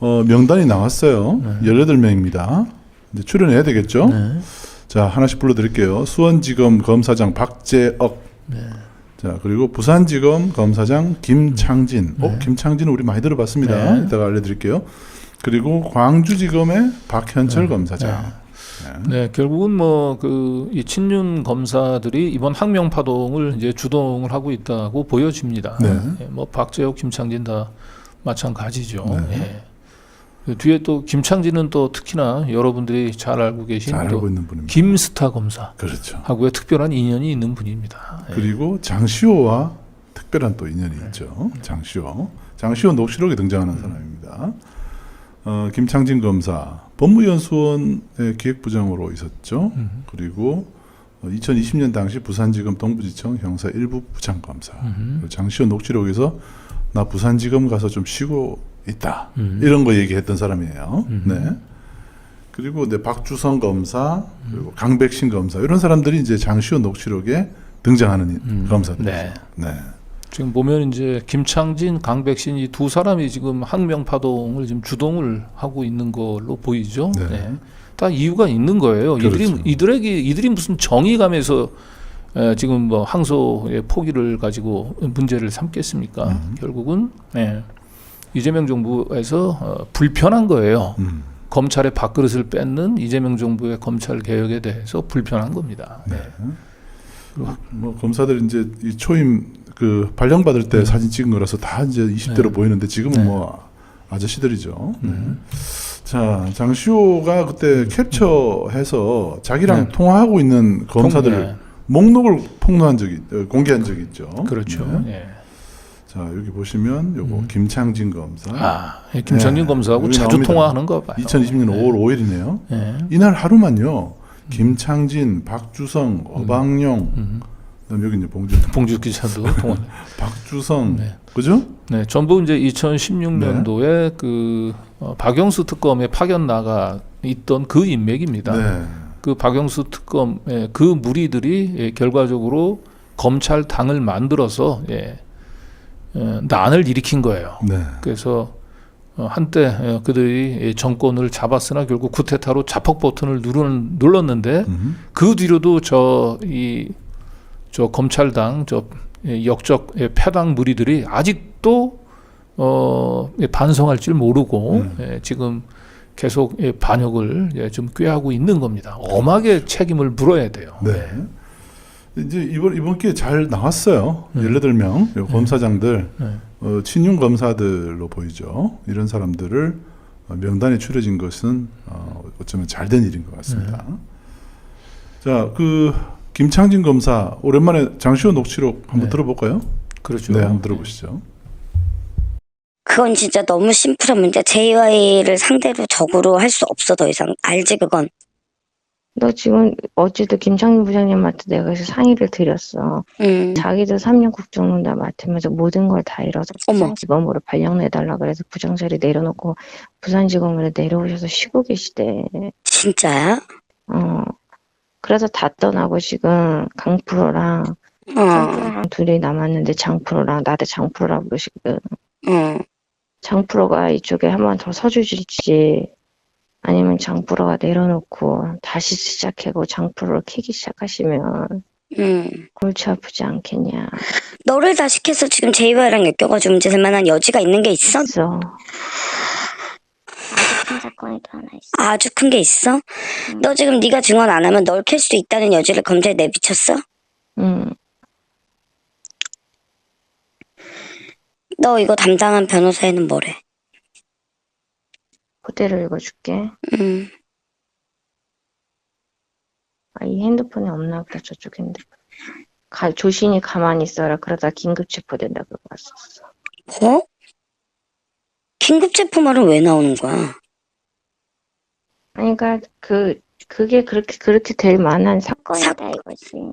어, 명단이 나왔어요. 18명입니다. 이제 출연해야 되겠죠? 네. 자, 하나씩 불러드릴게요. 수원지검 검사장 박재억. 자, 그리고 부산지검 검사장 김창진. 어, 김창진은 우리 많이 들어봤습니다. 네. 이따가 알려드릴게요. 그리고 광주지검의 박현철 검사장. 네, 결국은 뭐 그 이 친윤 검사들이 이번 항명 파동을 이제 주동을 하고 있다고 보여집니다. 네. 예, 뭐 박재욱, 김창진 다 마찬가지죠. 네. 예. 그 뒤에 또 김창진은 또 특히나 여러분들이 잘 알고 계신 잘또 알고 있는 분입니다. 김스타 검사하고의 그렇죠. 특별한 인연이 있는 분입니다. 예. 그리고 장시호와 특별한 또 인연이 있죠. 장시호. 장시호 녹취록에 등장하는 사람입니다. 어, 김창진 검사 법무연수원의 기획부장으로 있었죠. 그리고 어, 2020년 당시 부산지검 동부지청 형사 1부 부장검사. 그리고 장시호 녹취록에서 나 부산지검 가서 좀 쉬고 있다. 이런 거 얘기했던 사람이에요. 네. 그리고 네, 박주성 검사, 그리고 강백신 검사 이런 사람들이 이제 장시호 녹취록에 등장하는 검사들. 네. 네. 지금 보면 이제 김창진, 강백신 이 두 사람이 지금 항명 파동을 지금 주동을 하고 있는 걸로 보이죠. 네. 네. 다 이유가 있는 거예요. 이들이 그렇죠. 이들에게 이들이 무슨 정의감에서 에, 지금 뭐 항소의 포기를 가지고 문제를 삼겠습니까? 음. 결국은 예, 이재명 정부에서 어, 불편한 거예요. 음. 검찰의 밥그릇을 뺏는 이재명 정부의 검찰 개혁에 대해서 불편한 겁니다. 네. 예. 뭐 검사들 이제 이 초임 그 발령 받을 때 사진 찍은 거라서 다 이제 20대로 네. 보이는데 지금은 네. 뭐 아저씨들이죠. 네. 자, 장시호가 그때 캡처해서 자기랑 네. 통화하고 있는 검사들 네. 목록을 폭로한 적이 어, 공개한 적이 있죠. 그렇죠. 네. 예. 자, 여기 보시면 요거 김창진 검사. 아, 예, 김창진 네. 검사하고 여기 자주 나옵니다. 통화하는 거 봐요. 2020년 5월 5일이네요. 예. 이날 하루만요. 김창진, 박주성, 어방용, 음. 그다음 여기 이제 봉주, 봉주 기자도 통화. 박주성, 네. 그죠? 네, 전부 이제 2016년도에 그 어, 박영수 특검에 파견 나가 있던 그 인맥입니다. 네. 그 박영수 특검의 그 무리들이 예, 결과적으로 검찰 당을 만들어서 예, 어, 난을 일으킨 거예요. 네. 그래서 어, 한때 어, 그들이 예, 정권을 잡았으나 결국 쿠데타로 자폭 버튼을 누른, 눌렀는데 음. 그 뒤로도 저 이 저 검찰당 저 예, 역적 예, 패당 무리들이 아직도 어 예, 반성할 줄 모르고 음. 예, 지금 계속 예, 반역을 예, 좀 꾀하고 있는 겁니다. 엄하게 책임을 물어야 돼요. 네. 이제 이번 이번 기회에 잘 나왔어요. 18명 요 검사장들 네. 어, 친윤 검사들로 보이죠. 이런 사람들을 어, 명단에 추려진 것은 어, 어쩌면 잘된 일인 것 같습니다. 자, 그 김창진 검사 오랜만에 장시호 녹취록 한번 네. 들어볼까요? 그렇죠. 네, 한번 들어보시죠. 그건 진짜 너무 심플한 문제. JY를 상대로 적으로 할 수 없어 더 이상. 알지 그건. 너 지금 어제도 김창민 부장님한테 내가 그래서 상의를 드렸어. 음. 자기도 3년 국정농단 맡으면서 모든 걸 다 잃어서. 부산지검으로 발령 내달라 그래서 부장자리 내려놓고 부산지검으로 내려오셔서 쉬고 계시대. 진짜야? 어. 그래서 다 떠나고 지금 강프로랑 어. 둘이 남았는데 장프로랑 나도 장프로라 부르시거든. 어. 장프로가 이쪽에 한 번 더 서주실지 아니면 장프로가 내려놓고 다시 시작하고 장프로를 캐기 시작하시면 음. 골치 아프지 않겠냐. 너를 다시켜서 지금 JY랑 엮여가지고 문제 될 만한 여지가 있는 게 있어? 있어. 아주 큰 사건이 또 하나 있어. 아주 큰 게 있어? 너 지금 네가 증언 안 하면 널 캘수 있다는 여지를 검찰에 내비쳤어? 응. 너 이거 담당한 변호사에는 뭐래? 그대로 읽어줄게. 음. 아, 이 핸드폰에 없나 보다, 저쪽 핸드폰. 가, 조신이 가만히 있어라. 그러다 긴급 체포된다. 그거 왔었어. 뭐? 긴급 체포말은 왜 나오는 거야? 아니, 그니까, 그, 그게 그렇게, 그렇게 될 만한 사건이다, 사건. 이거지.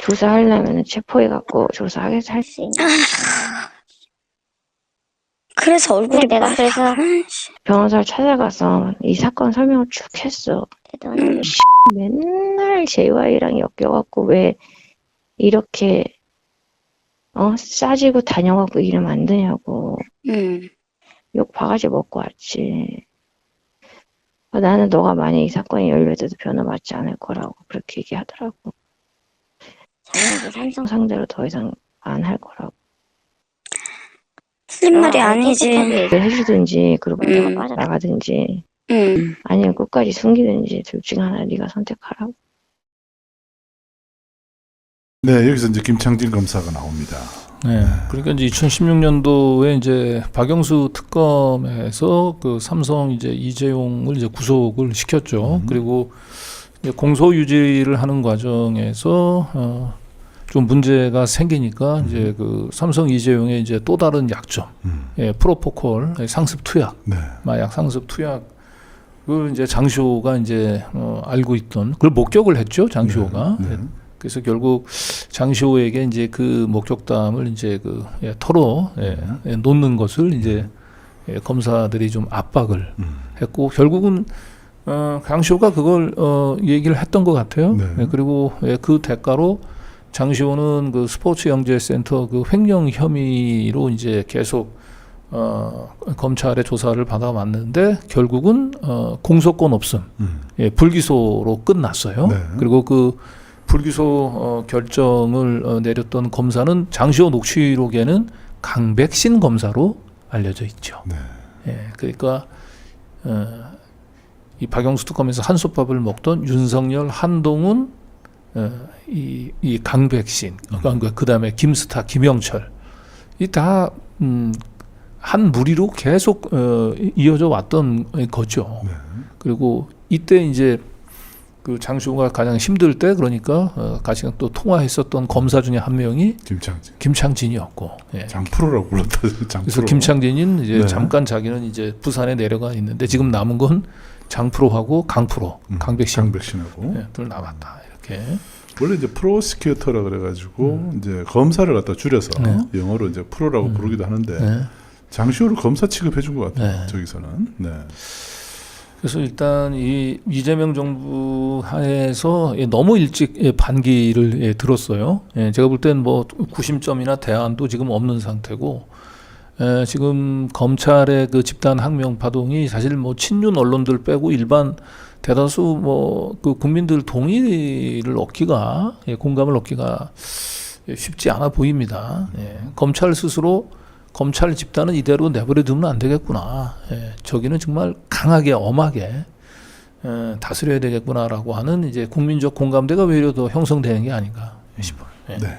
조사하려면 체포해갖고 조사하게 할수 있는. 그래서 얼굴이 내가 빨- 그래서 아이씨. 변호사를 찾아가서 이 사건 설명을 쭉 했어. 너는 맨날 JY랑 엮여갖고 왜 이렇게 어 싸지고 다녀갖고 일을 만드냐고 음. 욕 바가지 먹고 왔지. 어, 나는 너가 만약 이 사건이 열려도 변호 받지 않을 거라고 그렇게 얘기하더라고. 자기네들 삼성 상대로 더 이상 안 할 거라고. 틀린 말이 아, 아니지. 떳떳하게 얘기를 해주든지 그러고 음. 내가 빠져나가든지 응. 아니면 끝까지 숨기든지 둘 중에 하나 네가 선택하라고. 네, 여기서 이제 김창진 검사가 나옵니다. 네. 그러니까 이제 2016년도에 이제 박영수 특검에서 그 삼성 이제 이재용을 이제 구속을 시켰죠. 음. 그리고 이제 공소 유지를 하는 과정에서 어, 좀 문제가 생기니까 이제 그 삼성 이재용의 이제 또 다른 약점, 음. 예, 프로포콜 상습 투약, 네. 마약 상습 투약 을 이제 장시호가 이제 어, 알고 있던 그걸 목격을 했죠. 장시호가. 네. 네. 그래서 결국 장시호에게 이제 그 목격담을 이제 그 예, 털어 예, 예, 놓는 것을 이제 예, 검사들이 좀 압박을 음. 했고 결국은 어, 장시호가 그걸 어, 얘기를 했던 것 같아요. 네. 예, 그리고 예, 그 대가로 장시호는 그 스포츠 영재센터 그 횡령 혐의로 이제 계속 어, 검찰의 조사를 받아왔는데 결국은 어, 공소권 없음, 음. 예, 불기소로 끝났어요. 네. 그리고 그 불기소 어, 결정을 어, 내렸던 검사는 장시호 녹취록에는 강백신 검사로 알려져 있죠. 네. 예, 그러니까 어, 이 박영수 특검에서 한솥밥을 먹던 윤석열, 한동훈, 어, 이, 이 강백신, 그러니까 그 다음에 김스타, 김영철, 이다 음, 한 무리로 계속 어, 이어져 왔던 거죠. 네. 그리고 이때 이제 그 장시호가 가장 힘들 때 그러니까 어, 같이 또 통화했었던 검사 중에 한 명이 김창진. 김창진이었고 예. 장프로라고 불렀다. 장프로. 그래서 김창진은 이제 네. 잠깐 자기는 이제 부산에 내려가 있는데 지금 남은 건 장프로하고 강프로, 음, 강백신 강백신하고. 예, 둘 남았다 이렇게. 원래 이제 프로시큐터라 그래가지고 이제 검사를 갖다 줄여서 음. 네. 영어로 이제 프로라고 음. 부르기도 하는데 예. 장시호를 검사 취급해준 것 같아요. 네. 저기서는. 네. 그래서 일단 이 이재명 정부 하에서 예, 너무 일찍 예, 반기를 예, 들었어요. 예, 제가 볼 땐 뭐 구심점이나 대안도 지금 없는 상태고 에, 지금 검찰의 그 집단 항명 파동이 사실 뭐 친윤 언론들 빼고 일반 대다수 뭐 그 국민들 동의를 얻기가 예, 공감을 얻기가 예, 쉽지 않아 보입니다. 예, 검찰 스스로 검찰 집단은 이대로 내버려 두면 안 되겠구나. 예, 저기는 정말 강하게 엄하게 에, 다스려야 되겠구나라고 하는 이제 국민적 공감대가 더 형성되는 게 아닌가 싶어요. 예. 네.